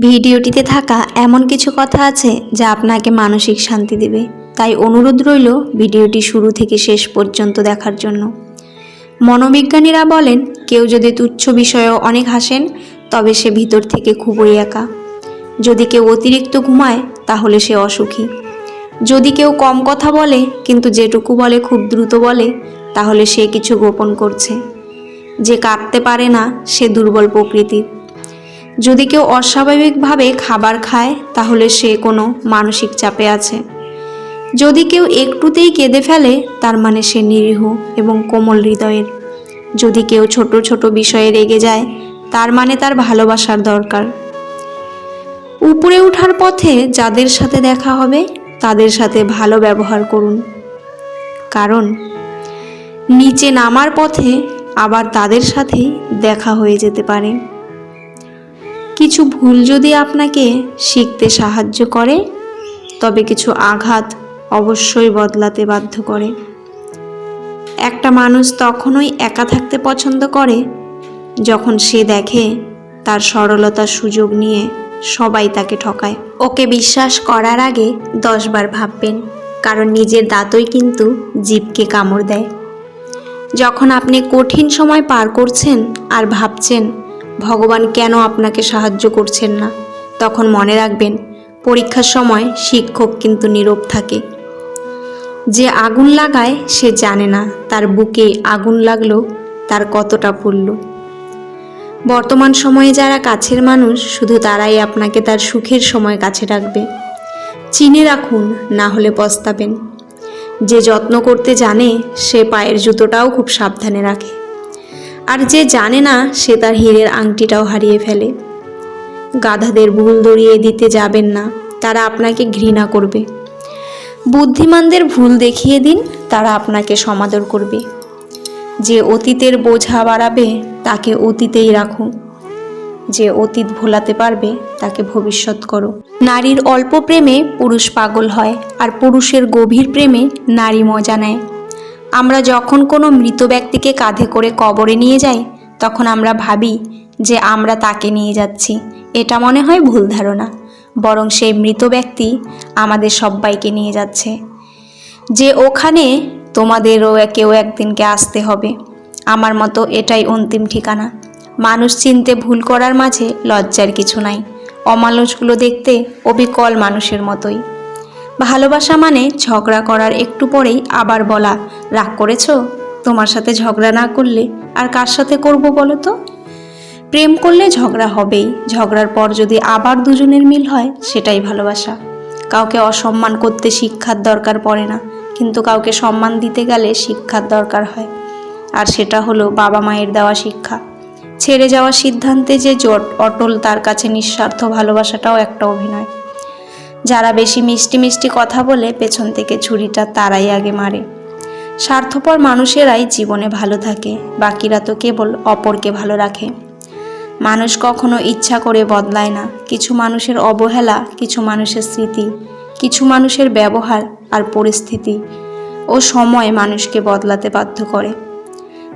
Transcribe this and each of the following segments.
ভিডিওটিতে থাকা এমন কিছু কথা আছে যা আপনাকে মানসিক শান্তি দেবে। তাই অনুরোধ রইল ভিডিওটি শুরু থেকে শেষ পর্যন্ত দেখার জন্য। মনোবিজ্ঞানীরা বলেন, কেউ যদি তুচ্ছ বিষয়েও অনেক হাসেন, তবে সে ভিতর থেকে খুবই একা। যদি কেউ অতিরিক্ত ঘুমায়, তাহলে সে অসুখী। যদি কেউ কম কথা বলে, কিন্তু যেটুকু বলে খুব দ্রুত বলে, তাহলে সে কিছু গোপন করছে। যে কাঁদতে পারে না, সে দুর্বল প্রকৃতির। যদি কেউ অস্বাভাবিকভাবে খাবার খায়, তাহলে সে কোনো মানসিক চাপে আছে। যদি কেউ একটুতেই কেঁদে ফেলে, তার মানে সে নিরীহ এবং কোমল হৃদয়ের। যদি কেউ ছোট ছোট বিষয়ে রেগে যায়, তার মানে তার ভালোবাসার দরকার। উপরে ওঠার পথে যাদের সাথে দেখা হবে, তাদের সাথে ভালো ব্যবহার করুন। কারণ, নিচে নামার পথে আবার তাদের সাথেই দেখা হয়ে যেতে পারে। কিছু ভুল যদি আপনাকে শিখতে সাহায্য করে, তবে কিছু আঘাত অবশ্যই বদলাতে বাধ্য করে। একটা মানুষ তখনই একা থাকতে পছন্দ করে, যখন সে দেখে তার সরলতার সুযোগ নিয়ে সবাই তাকে ঠকায়। ওকে বিশ্বাস করার আগে দশবার ভাববেন, কারণ নিজের দাঁতই কিন্তু জীবকে কামড় দেয়। যখন আপনি কঠিন সময় পার করছেন আর ভাবছেন ভগবান কেন আপনাকে সাহায্য করছেন না? তখন মনে রাখবেন, পরীক্ষার সময় শিক্ষক কিন্তু নীরব থাকে। যে আগুন লাগায়, সে জানে না তার বুকে আগুন লাগল, তার কতটা পড়ল। বর্তমান সময়ে যারা কাছের মানুষ, শুধু তারাই আপনাকে তার সুখের সময় কাছে রাখবে। চিনে রাখুন, না হলে পস্তাবেন। যে যত্ন করতে জানে, সে পায়ের জুতোটাও খুব সাবধানে রাখে। আর যে জানে না, সে তার হীরের আংটিটাও হারিয়ে ফেলে। গাধাদের ভুল দড়িয়ে দিতে যাবেন না, তারা আপনাকে ঘৃণা করবে। বুদ্ধিমানদের ভুল দেখিয়ে দিন, তারা আপনাকে সমাদর করবে। যে অতীতের বোঝা বাড়াবে, তাকে অতীতেই রাখো। যে অতীত ভোলাতে পারবে, তাকে ভবিষ্যৎ করো। নারীর অল্প প্রেমে পুরুষ পাগল হয়, আর পুরুষের গভীর প্রেমে নারী মজা নেয়। আমরা যখন কোনো মৃত ব্যক্তিকে কাঁধে করে কবরে নিয়ে যাই, তখন আমরা ভাবি যে আমরা তাকে নিয়ে যাচ্ছি। এটা মনে হয় ভুল ধারণা। বরং সেই মৃত ব্যক্তি আমাদের সবাইকে নিয়ে যাচ্ছে। যে ওখানে তোমাদেরও কেউ একদিনকে আসতে হবে। আমার মতো এটাই অন্তিম ঠিকানা। মানুষ চিনতে ভুল করার মাঝে লজ্জার কিছু নাই। অমানুষগুলো দেখতে অবিকল মানুষের মতোই। ভালোবাসা মানে ঝগড়া করার একটু পরেই আবার বলা। রাগ করেছ? তোমার সাথে ঝগড়া না করলে আর কার সাথে করব বলো তো? প্রেম করলে ঝগড়া হবেই। ঝগড়ার পর যদি আবার দুজনের মিল হয়, সেটাই ভালোবাসা। কাউকে অসম্মান করতে শিক্ষার দরকার পড়ে না, কিন্তু কাউকে সম্মান দিতে গেলে শিক্ষার দরকার হয়। আর সেটা হলো বাবা মায়ের দেওয়া শিক্ষা। ছেড়ে যাওয়ার সিদ্ধান্তে যে জট অটল, তার কাছে নিঃস্বার্থ ভালোবাসাটাও একটা অভিনয়। যারা বেশি মিষ্টি মিষ্টি কথা বলে পেছন থেকে ছুরিটা তারাই আগে মারে। স্বার্থপর মানুষেরাই জীবনে ভালো থাকে, বাকিরা তো কেবল অপরকে ভালো রাখে। মানুষ কখনো ইচ্ছা করে বদলায় না, কিছু মানুষের অবহেলা, কিছু মানুষের স্মৃতি, কিছু মানুষের ব্যবহার আর পরিস্থিতি ও সময় মানুষকে বদলাতে বাধ্য করে।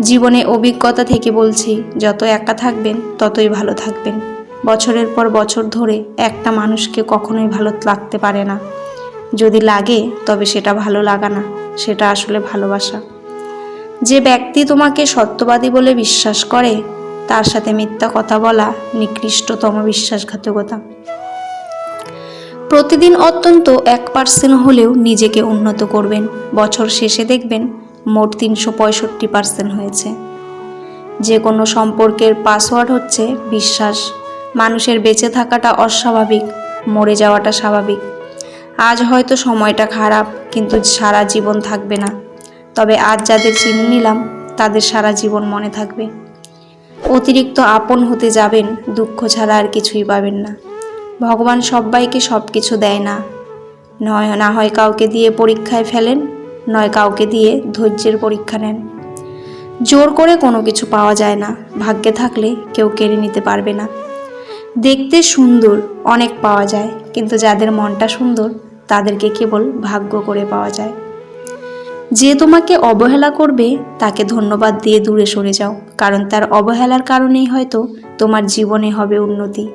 জীবনে অভিজ্ঞতা থেকে বলছি, যত একা থাকবেন, ততই ভালো থাকবেন। বছরের পর বছর ধরে একটা মানুষকে কখনোই ভালো লাগতে পারে না। যদি লাগে, তবে সেটা ভালো লাগা না, সেটা আসলে ভালোবাসা। যে ব্যক্তি তোমাকে সত্যবাদী বলে বিশ্বাস করে, তার সাথে মিথ্যা কথা বলা নিকৃষ্টতম বিশ্বাসঘাতকতা। প্রতিদিন অত্যন্ত এক পার্সেন্ট হলেও নিজেকে উন্নত করবেন। বছর শেষে দেখবেন মোট তিনশো পঁয়ষট্টি পার্সেন্ট হয়েছে। যে কোনো সম্পর্কের পাসওয়ার্ড হচ্ছে বিশ্বাস। মানুষের বেঁচে থাকাটা অস্বাভাবিক, মরে যাওয়াটা স্বাভাবিক। আজ হয়তো সময়টা খারাপ, কিন্তু সারা জীবন থাকবে না। তবে আজ যাদের চিনে নিলাম, তাদের সারা জীবন মনে থাকবে। অতিরিক্ত আপন হতে যাবেন, দুঃখ ছাড়া আর কিছুই পাবেন না। ভগবান সবাইকে সব কিছু দেয় না। নয়, না হয় কাউকে দিয়ে পরীক্ষায় ফেলেন, নয় কাউকে দিয়ে ধৈর্যের পরীক্ষা নেন। জোর করে কোনো কিছু পাওয়া যায় না। ভাগ্যে থাকলে কেউ কেড়ে নিতে পারবে না। দেখতে সুন্দর অনেক পাওয়া যায়, কিন্তু যাদের মনটা সুন্দর, তাদেরকে কেবল ভাগ্য করে পাওয়া যায়। যে তোমাকে অবহেলা করবে, তাকে ধন্যবাদ দিয়ে দূরে সরে যাও, কারণ তার অবহেলার কারণেই হয়তো তোমার জীবনে হবে উন্নতি।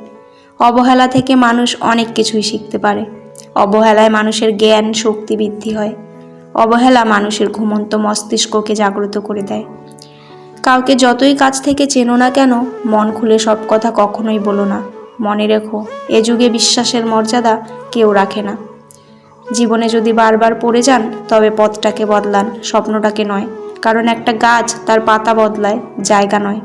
অবহেলা থেকে মানুষ অনেক কিছুই শিখতে পারে। অবহেলায় মানুষের জ্ঞান, শক্তি বৃদ্ধি হয়। অবহেলা মানুষের ঘুমন্ত মস্তিষ্ককে জাগ্রত করে দেয়। কাউকে যতই কাছ থেকে চেনো না কেন, মন খুলে সব কথা কখনোই বলো না। মনে রেখো, এ যুগে বিশ্বাসের মর্যাদা কেউ রাখে না। জীবনে যদি বারবার পড়ে যান, তবে পথটাকে বদলান, স্বপ্নটাকে নয়। কারণ একটা গাছ তার পাতা বদলায়, জায়গা নয়।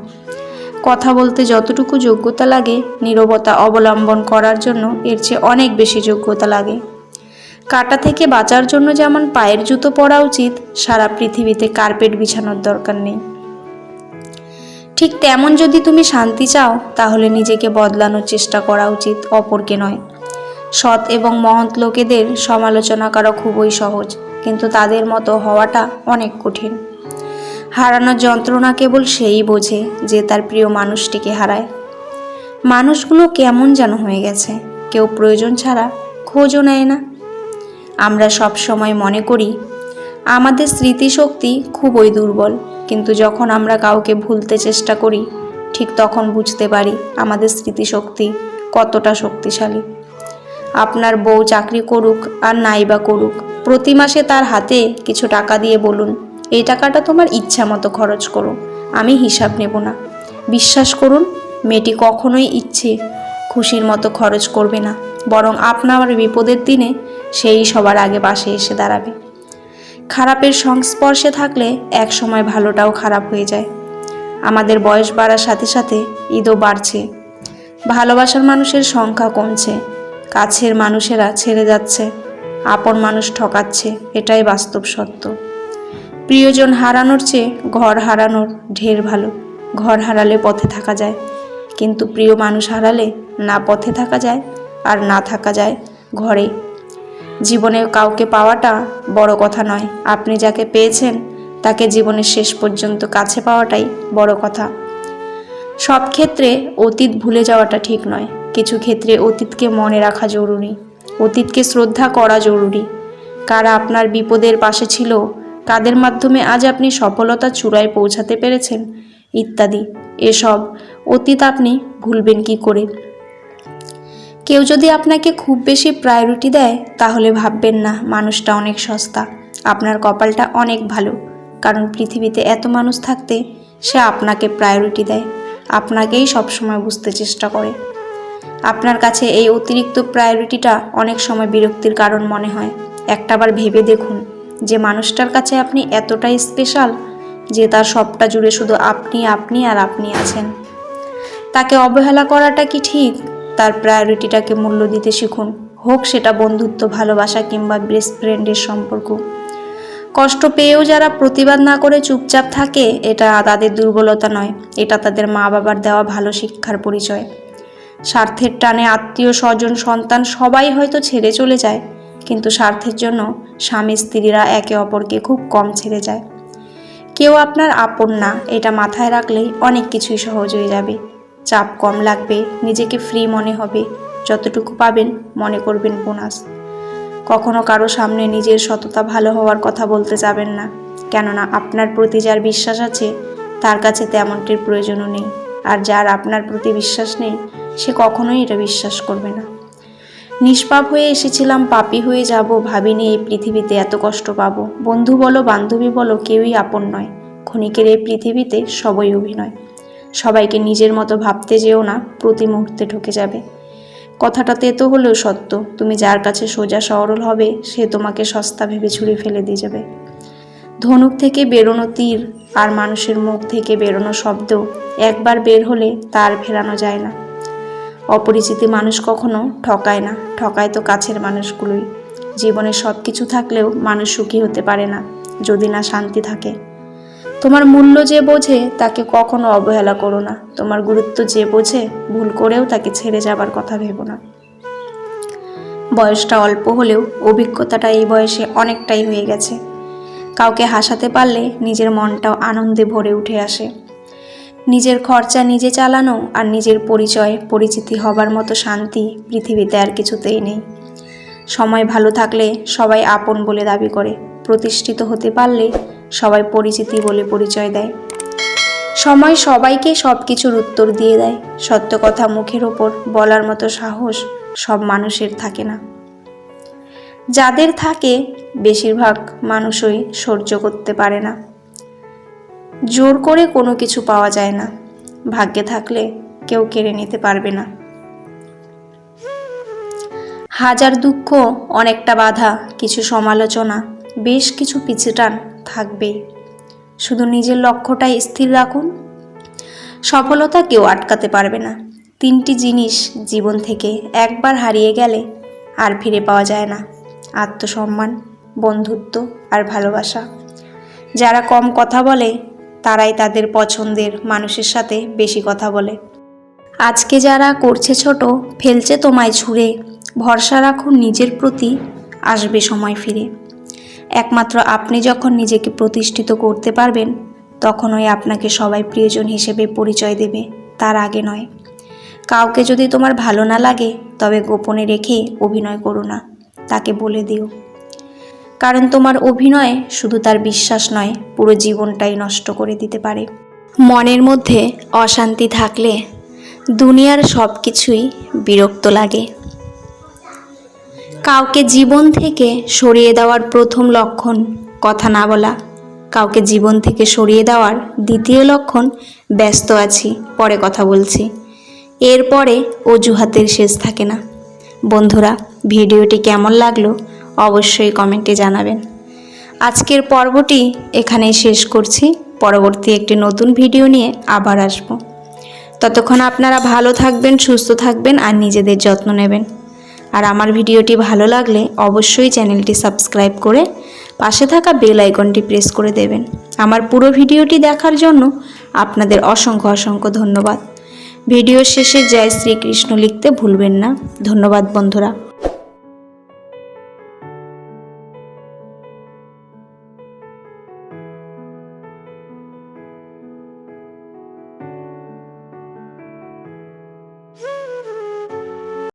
কথা বলতে যতটুকু যোগ্যতা লাগে, নীরবতা অবলম্বন করার জন্য এর চেয়ে অনেক বেশি যোগ্যতা লাগে। কাটা থেকে বাঁচার জন্য যেমন পায়ের জুতো পরা উচিত, সারা পৃথিবীতে কার্পেট বিছানোর দরকার নেই। ঠিক তেমন যদি তুমি শান্তি চাও, তাহলে নিজেকে বদলানোর চেষ্টা করা উচিত, অপরকে নয়। সৎ এবং মহৎ লোকেদের সমালোচনা করা খুবই সহজ, কিন্তু তাদের মতো হওয়াটা অনেক কঠিন। হারানোর যন্ত্রণা কেবল সেই বোঝে যে তার প্রিয় মানুষটিকে হারায়। মানুষগুলো কেমন যেন হয়ে গেছে, কেউ প্রয়োজন ছাড়া খোঁজও নেয় না। আমরা সব সময় মনে করি আমাদের স্মৃতিশক্তি খুবই দুর্বল, কিন্তু যখন আমরা কাউকে ভুলতে চেষ্টা করি, ঠিক তখন বুঝতে পারি আমাদের স্মৃতিশক্তি কতটা শক্তিশালী। আপনার বউ চাকরি করুক আর নাই বা করুক, প্রতি মাসে তার হাতে কিছু টাকা দিয়ে বলুন, এই টাকাটা তোমার ইচ্ছা মতো খরচ করো, আমি হিসাব নেব না। বিশ্বাস করুন, মেয়েটি কখনোই ইচ্ছে, খুশির মতো খরচ করবে না, বরং আপনার বিপদের দিনে সেই সবার আগে পাশে এসে দাঁড়াবে। খারাপের সংস্পর্শে থাকলে এক সময় ভালোটাও খারাপ হয়ে যায়। আমাদের বয়স বাড়ার সাথে সাথে ঈদও বাড়ছে। ভালোবাসার মানুষের সংখ্যা কমছে। কাছের মানুষেরা ছেড়ে যাচ্ছে। আপন মানুষ ঠকাচ্ছে। এটাই বাস্তব সত্য। প্রিয়জন হারানোর চেয়ে ঘর হারানোর ঢের ভালো। ঘর হারালে পথে থাকা যায়। কিন্তু প্রিয় মানুষ হারালে না পথে থাকা যায় আর না থাকা যায় ঘরে জীবনে কাউকে পাওয়াটা বড় কথা নয়। আপনি যাকে পেয়েছেন, তাকে জীবনের শেষ পর্যন্ত কাছে পাওয়াটাই বড় কথা। সব ক্ষেত্রে অতীত ভুলে যাওয়াটা ঠিক নয়। কিছু ক্ষেত্রে অতীতকে মনে রাখা জরুরি। অতীতকে শ্রদ্ধা করা জরুরি। কারা আপনার বিপদের পাশে ছিল, কাদের মাধ্যমে আজ আপনি সফলতা চূড়ায় পৌঁছাতে পেরেছেন, ইত্যাদি। এসব অতীত আপনি ভুলবেন কি করে? কেউ যদি আপনাকে খুব বেশি প্রায়োরিটি দেয়, তাহলে ভাববেন না, মানুষটা অনেক সস্তা। আপনার কপালটা অনেক ভালো। কারণ পৃথিবীতে এত মানুষ থাকতে সে আপনাকে প্রায়োরিটি দেয়। আপনাকেই সবসময় বুঝতে চেষ্টা করে। আপনার কাছে এই অতিরিক্ত প্রায়োরিটিটা অনেক সময় বিরক্তির কারণ মনে হয়। একটাবার ভেবে দেখুন, যে মানুষটার কাছে আপনি এতটাই স্পেশাল যে তার সবটা জুড়ে শুধু আপনি আপনি আর আপনি আছেন। তাকে অবহেলা করাটা কি ঠিক? তার প্রায়োরিটিটাকে মূল্য দিতে শিখুন। হোক সেটা বন্ধুত্ব, ভালোবাসা কিংবা বেস্ট ফ্রেন্ডের সম্পর্ক। কষ্ট পেয়েও যারা প্রতিবাদ না করে চুপচাপ থাকে, এটা তাদের দুর্বলতা নয়। এটা তাদের মা বাবার দেওয়া ভালো শিক্ষার পরিচয়। স্বার্থের টানে আত্মীয়, স্বজন, সন্তান সবাই হয়তো ছেড়ে চলে যায়, কিন্তু স্বার্থের জন্য স্বামী, স্ত্রীরা একে অপরকে খুব কম ছেড়ে যায়। কেউ আপনার আপন না, এটা মাথায় রাখলেই অনেক কিছুই সহজ হয়ে যাবে। চাপ কম লাগবে, নিজেকে ফ্রি মনে হবে। যতটুকু পাবেন, মনে করবেন বোনাস। কখনো কারও সামনে নিজের সততা ভালো হওয়ার কথা বলতে যাবেন না। কেননা আপনার প্রতি যার বিশ্বাস আছে, তার কাছে তেমনটির প্রয়োজনও নেই। আর যার আপনার প্রতি বিশ্বাস নেই, সে কখনোই এটা বিশ্বাস করবে না। নিষ্পাপ হয়ে এসেছিলাম, পাপী হয়ে যাব, ভাবিনি এই পৃথিবীতে এত কষ্ট পাবো। বন্ধু বলো, বান্ধবী বলো, কেউই আপন নয়। ক্ষণিকের এই পৃথিবীতে সবই অভিনয়। সবাইকে নিজের মতো ভাবতে যেও না, প্রতি মুহূর্তে ঢুকে যাবে। কথাটা তেতো হলেও সত্য, তুমি যার কাছে সোজা সরল হবে, সে তোমাকে সস্তা ভেবে ছুঁড়ে ফেলে দিয়ে যাবে। ধনুক থেকে বেরোনো তীর আর মানুষের মুখ থেকে বেরোনো শব্দ একবার বের হলে তার ফেরানো যায় না। অপরিচিত মানুষ কখনো ঠকায় না, ঠকায় তো কাছের মানুষগুলোই। জীবনে সব কিছু থাকলেও মানুষ সুখী হতে পারে না, যদি না শান্তি থাকে। তোমার মূল্য যে বোঝে, তাকে কখনো অবহেলা করো না। তোমার গুরুত্ব যে বোঝে, ভুল করেও তাকে ছেড়ে যাবার কথা ভেবো না। বয়সটা অল্প হলেও অভিজ্ঞতাটা এই বয়সে অনেকটাই হয়ে গেছে। কাউকে হাসাতে পারলে নিজের মনটাও আনন্দে ভরে উঠে আসে। নিজের খরচা নিজে চালানো আর নিজের পরিচয়, পরিচিতি হবার মতো শান্তি পৃথিবীতে আর কিছুতেই নেই। সময় ভালো থাকলে সবাই আপন বলে দাবি করে। প্রতিষ্ঠিত হতে পারলে সবাই পরিচিতি বলে পরিচয় দেয়। সময় সবাইকে সব কিছুর উত্তর দিয়ে দেয়। সত্য কথা মুখের ওপর বলার মতো সাহস সব মানুষের থাকে না। যাদের থাকে, বেশিরভাগ মানুষই সহ্য করতে পারে না। জোর করে কোনো কিছু পাওয়া যায় না। ভাগ্যে থাকলে কেউ কেড়ে নিতে পারবে না। হাজার দুঃখ, অনেকটা বাধা, কিছু সমালোচনা, বেশ কিছু পিছুটান থাকবেই। শুধু নিজের লক্ষ্যটাই স্থির রাখুন। সফলতা কেউ আটকাতে পারবে না। তিনটি জিনিস জীবন থেকে একবার হারিয়ে গেলে আর ফিরে পাওয়া যায় না। আত্মসম্মান, বন্ধুত্ব আর ভালোবাসা। যারা কম কথা বলে, তারাই তাদের পছন্দের মানুষের সাথে বেশি কথা বলে। আজকে যারা করছে ছোট, ফেলছে তোমায় ছুঁড়ে ভরসা রাখুন নিজের প্রতি, আসবে সময় ফিরে। একমাত্র আপনি যখন নিজেকে প্রতিষ্ঠিত করতে পারবেন, তখনই আপনাকে সবাই প্রিয়জন হিসেবে পরিচয় দেবে, তার আগে নয়। কাউকে যদি তোমার ভালো না লাগে, তবে গোপনে রেখে অভিনয় করো না, তাকে বলে দিও। কারণ তোমার অভিনয় শুধু তার বিশ্বাস নয়, পুরো জীবনটাই নষ্ট করে দিতে পারে। মনের মধ্যে অশান্তি থাকলে দুনিয়ার সব কিছুই বিরক্ত লাগে। কাউকে জীবন থেকে সরিয়ে দেওয়ার প্রথম লক্ষণ কথা না বলা। কাউকে জীবন থেকে সরিয়ে দেওয়ার দ্বিতীয় লক্ষণ, ব্যস্ত আছি, পরে কথা বলছি। এরপরে অজুহাতের শেষ থাকে না। বন্ধুরা, ভিডিওটি কেমন লাগল অবশ্যই কমেন্টে জানাবেন। আজকের পর্বটি এখানেই শেষ করছি। পরবর্তী একটি নতুন ভিডিও নিয়ে আবার আসব। ততক্ষণ আপনারা ভালো থাকবেন, সুস্থ থাকবেন আর নিজেদের যত্ন নেবেন। আর আমার ভিডিওটি ভালো লাগলে অবশ্যই চ্যানেলটি সাবস্ক্রাইব করে পাশে থাকা বেল আইকনটি প্রেস করে দেবেন। আমার পুরো ভিডিওটি দেখার জন্য আপনাদের অসংখ্য অসংখ্য ধন্যবাদ। ভিডিও শেষে জয় শ্রীকৃষ্ণ লিখতে ভুলবেন না। ধন্যবাদ বন্ধুরা।